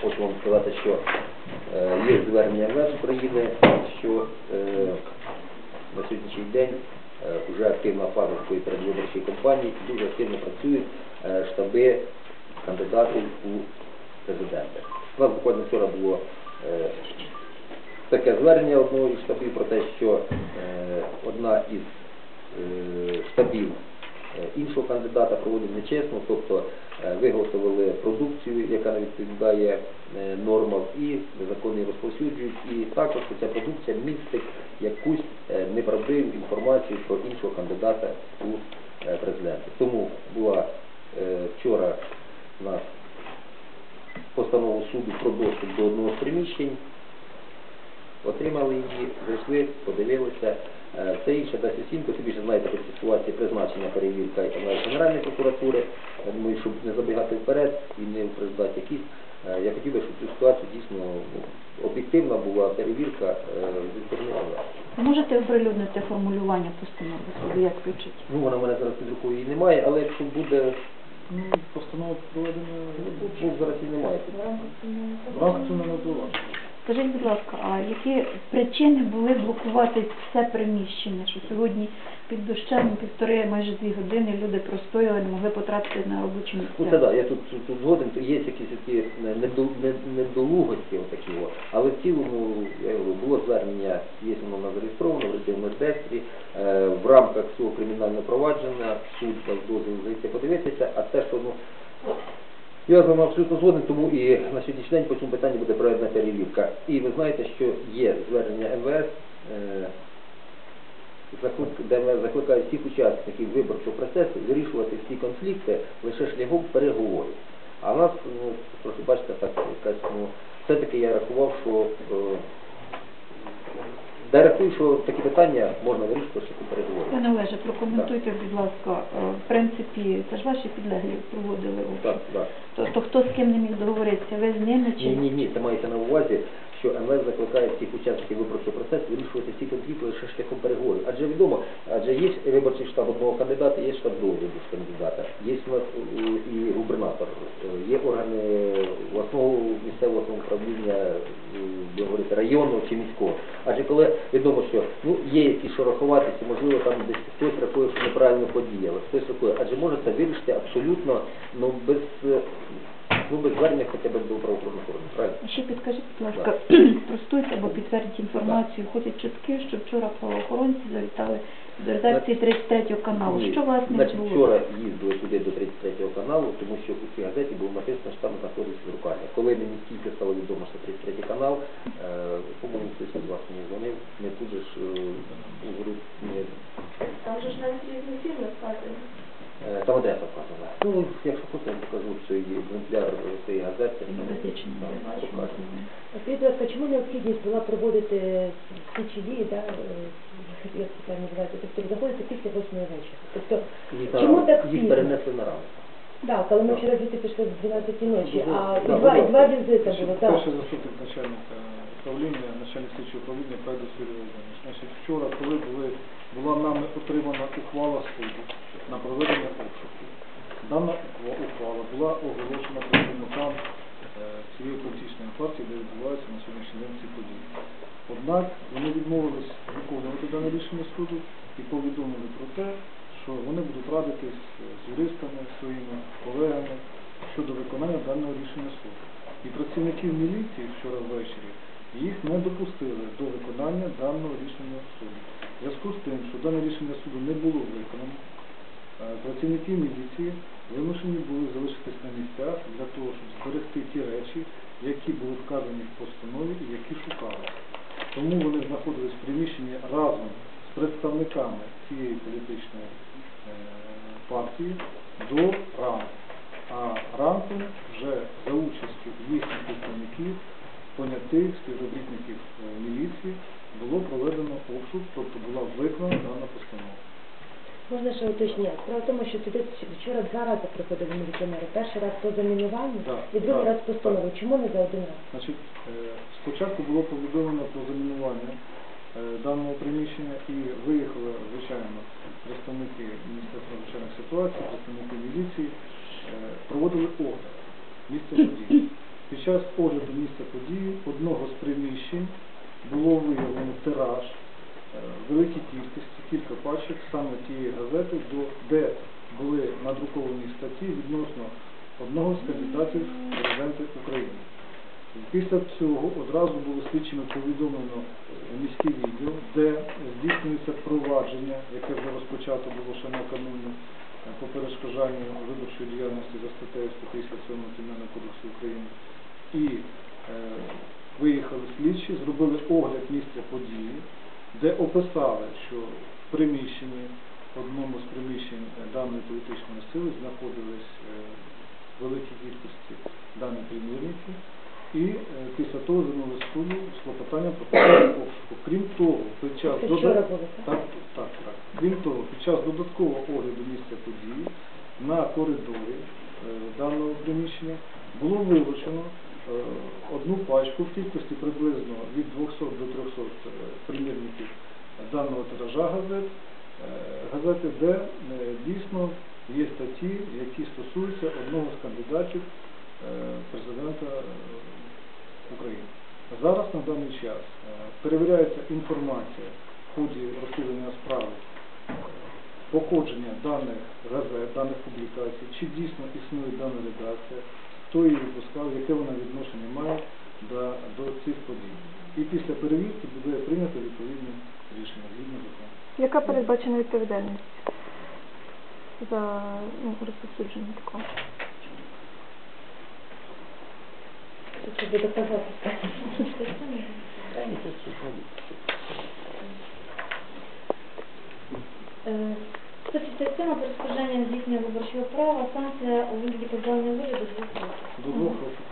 Хочу вам сказати, що е, є звернення МВС України, що е, на сьогоднішній день е, вже активна фаза такої передвиборчої кампанії, дуже активно працюють штаби кандидатів у президенти. У нас буквально вчора було таке звернення одного із штабів про те, що одна із штабів іншого кандидата проводить нечесно, тобто виготовили продукцію, яка не відповідає е, нормам, і незаконно розповсюджують. І також ця продукція містить якусь е, неправдиву інформацію про іншого кандидата у е, президенти. Тому була вчора у нас постанова суду про доступ до одного з приміщень отримали її, зайшли, подивилися. Е, Все інше дасть оцінку, собі ж знаєте про цю ситуацію призначення перевірка і Генеральної прокуратури. Я думаю, щоб не забігати вперед і не упреждати якісь. е, Я хотів би, щоб цю ситуацію дійсно ну, об'єктивна була перевірка е. Ви можете оприлюднити формулювання постанови як звучить? Ну, вона в мене зараз під рукою її немає, але якщо буде, Ну, постанова проведена ну, зараз і немає. в рамках цього не було. Скажіть, будь ласка, а які причини були блокувати це приміщення, що сьогодні під дощем півтори, майже дві години люди простояли, не могли потрапити на робочі Ну це місця? да, я тут, тут, згоден, то є якісь такі недо- не- недолугості отакі, але в цілому я говорю, було звернення, є воно зареєстровано в режимі реєстрі, е, в рамках цього кримінального провадження суд дав зайти подивитися, а те, що ну, я з вами абсолютно згоден, тому і на сьогоднішній день по цьому питанню буде проведена перевірка. І ви знаєте, що є звернення МВС, е, де МВС закликає всіх учасників виборчого процесу вирішувати всі конфлікти лише шляхом переговорів. А в нас, ну, трохи бачите, так якась, ну, все-таки я рахував, що я рахую, що такі питання можна вирішити шляхом переговорів. Пане Олеже, прокоментуйте, будь ласка, е, в принципі, це ж ваші підлеглі проводили Так, так. Тобто хто з ким не міг договоритися, ви з ними чи Ні, ні, ні, це мається на увазі, що МВС закликає всіх учасників виборчого процесу вирішувати ці конфлікти лише шляхом переговорів. Адже відомо, адже є виборчий штаб одного кандидата, є штаб другого виборчого кандидата, є у нас е, і губернатор, е, є органи обласного місцевого самоуправління, е, будемо говорити, районного чи міського. Адже коли відомо, що ну є якісь шороховатися, можливо, там десь хтось рахує, що неправильно подіяли, хтось рахує, адже може це вирішити абсолютно ну без. Ну, без звернення хоча б до правоохоронних органів, правильно? ще підкажіть, будь ласка, простуйте або підтвердіть інформацію. Ходять чутки, що вчора правоохоронці завітали до редакції 33 каналу. Ні. Що власне Значить, відбулося? вчора їздили туди до 33 каналу, тому що у цій газеті було написано, що там знаходиться друкарня. Коли мені тільки стало відомо, що 33 канал, е, по-моєму, хтось із вас мені дзвонив, не тут же ж е, говорю, не, Там же ж навіть різні фірми вказані. е, там адреса вказана. Ну, якщо хочете, я покажу, що є екземпляр цієї газети. Юридичний. Так, покажу. Скажіть, будь ласка, чому необхідність була проводити слідчі дії, да, е, як це правильно називається, тобто заходити після восьмої вечора? Тобто, Їх, чому на- так їх пізно? перенесли на ранок. Так, але ми вчора звідти пішли з 12 ночі, а Да, і два, і два візита було, так. Перший заступник начальника управління, начальник слідчого управління Юрій Володимирович. Значить, вчора, коли були, була нами отримана ухвала суду на проведення обшуку, дана ухва- ухвала була оголошена представникам е, цієї політичної партії, де відбуваються на сьогоднішній день ці події. Однак вони відмовились виконувати дане рішення суду і повідомили про те, що вони будуть радитись з юристами, своїми колегами щодо виконання даного рішення суду. І працівників міліції вчора ввечері їх не допустили до виконання даного рішення суду. В зв'язку з тим, що дане рішення суду не було виконано, е, працівники міліції вимушені були залишитись на місцях для того, щоб зберегти ті речі, які були вказані в постанові і які шукали. Тому вони знаходились в приміщенні разом з представниками цієї політичної е, партії до ранку. А ранком вже за участю їхніх представників, понятих співробітників е, міліції, було проведено обшук, тобто була виконана дана постанова. Можна ще уточнити. Справа в тому, що туди вчора два рази приходили міліціонери. Перший раз по замінуванню Так, і другий так, раз постанову. Чому не за один раз? Значить, е, спочатку було повідомлено про замінування е, даного приміщення і виїхали, звичайно, представники Міністерства надзвичайних ситуацій, представники міліції, е, проводили огляд місця події. Під час огляду місця події одного з приміщень було виявлено тираж е, великій кількості, кілька пачок саме тієї газети, де були надруковані статті відносно одного з кандидатів в президенти України. Після цього одразу було слідчими повідомлено міський відділ, де здійснюється провадження, яке вже розпочато було ще накануні е, по перешкоджанню виборчої діяльності за статтею 157 Кримінального кодексу України. І е, виїхали слідчі, зробили огляд місця події, де описали, що в приміщенні, в одному з приміщень е, даної політичної сили знаходились е, в великій кількості дані примірники. І е, після того звернули в суду з клопотанням про обшуку. Крім того, під час Це було, так? так, так, так. Крім того, під час додаткового огляду місця події на коридорі е, даного приміщення було вилучено е, одну пачку в кількості приблизно від 200 до 300 е, примірників даного тиража газет, е, газети, де е, дійсно є статті, які стосуються одного з кандидатів президента е, України. Зараз на даний час е, перевіряється інформація в ході розслідування справи е, походження даних газет, даних публікацій, чи дійсно існує дана редакція, хто її випускав, яке вона відношення має до, до цих подій. І після перевірки буде прийнято відповідне рішення згідно закону. Яка передбачена відповідальність за ну, розповсюдження такого? Це буде доказати. Та ні, це суд не буде. Е, 167 перешкоджання здійснення виборчого права, санкція у вигляді позбавлення волі до двох років. До двох років позбавлення.